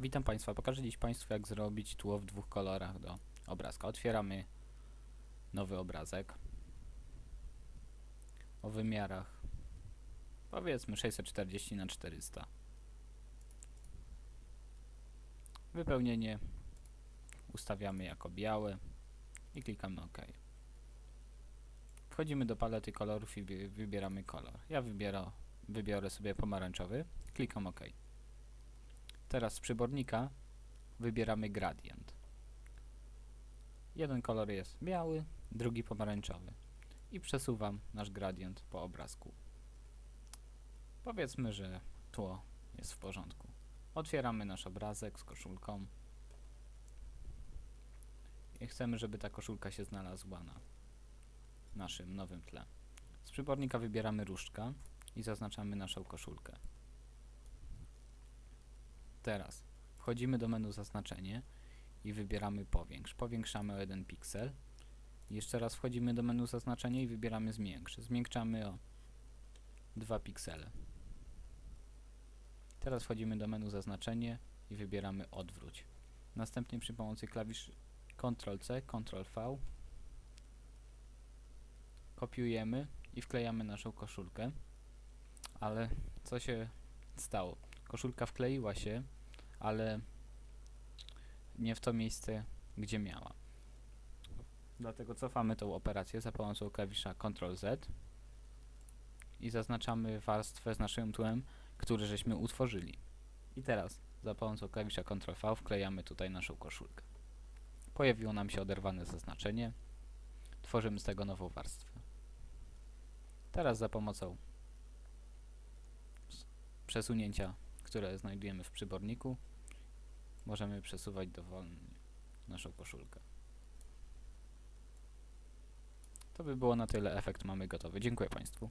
Witam Państwa, pokażę dziś Państwu jak zrobić tło w dwóch kolorach do obrazka. Otwieramy nowy obrazek o wymiarach powiedzmy 640 na 400 Wypełnienie ustawiamy jako białe i klikamy OK. Wchodzimy do palety kolorów i wy- wybieramy kolor. Ja wybiera, wybiorę sobie pomarańczowy, klikam OK. Teraz z przybornika wybieramy gradient. Jeden kolor jest biały, drugi pomarańczowy. I przesuwam nasz gradient po obrazku. Powiedzmy, że tło jest w porządku. Otwieramy nasz obrazek z koszulką. I chcemy, żeby ta koszulka się znalazła na naszym nowym tle. Z przybornika wybieramy różdżka i zaznaczamy naszą koszulkę. Teraz wchodzimy do menu zaznaczenie i wybieramy powiększ. Powiększamy o 1 piksel. Jeszcze raz wchodzimy do menu zaznaczenie i wybieramy zmiększ. Zmiękczamy o 2 piksele. Teraz wchodzimy do menu zaznaczenie i wybieramy odwróć. Następnie przy pomocy klawisz Ctrl-C, Ctrl-V kopiujemy i wklejamy naszą koszulkę. Ale co się stało? Koszulka wkleiła się, ale nie w to miejsce, gdzie miała. Dlatego cofamy tą operację za pomocą klawisza Ctrl-Z i zaznaczamy warstwę z naszym tłem, który żeśmy utworzyli. I teraz za pomocą klawisza Ctrl-V wklejamy tutaj naszą koszulkę. Pojawiło nam się oderwane zaznaczenie. Tworzymy z tego nową warstwę. Teraz za pomocą przesunięcia, które znajdujemy w przyborniku, możemy przesuwać dowolnie naszą koszulkę. To by było na tyle, efekt mamy gotowy. Dziękuję Państwu.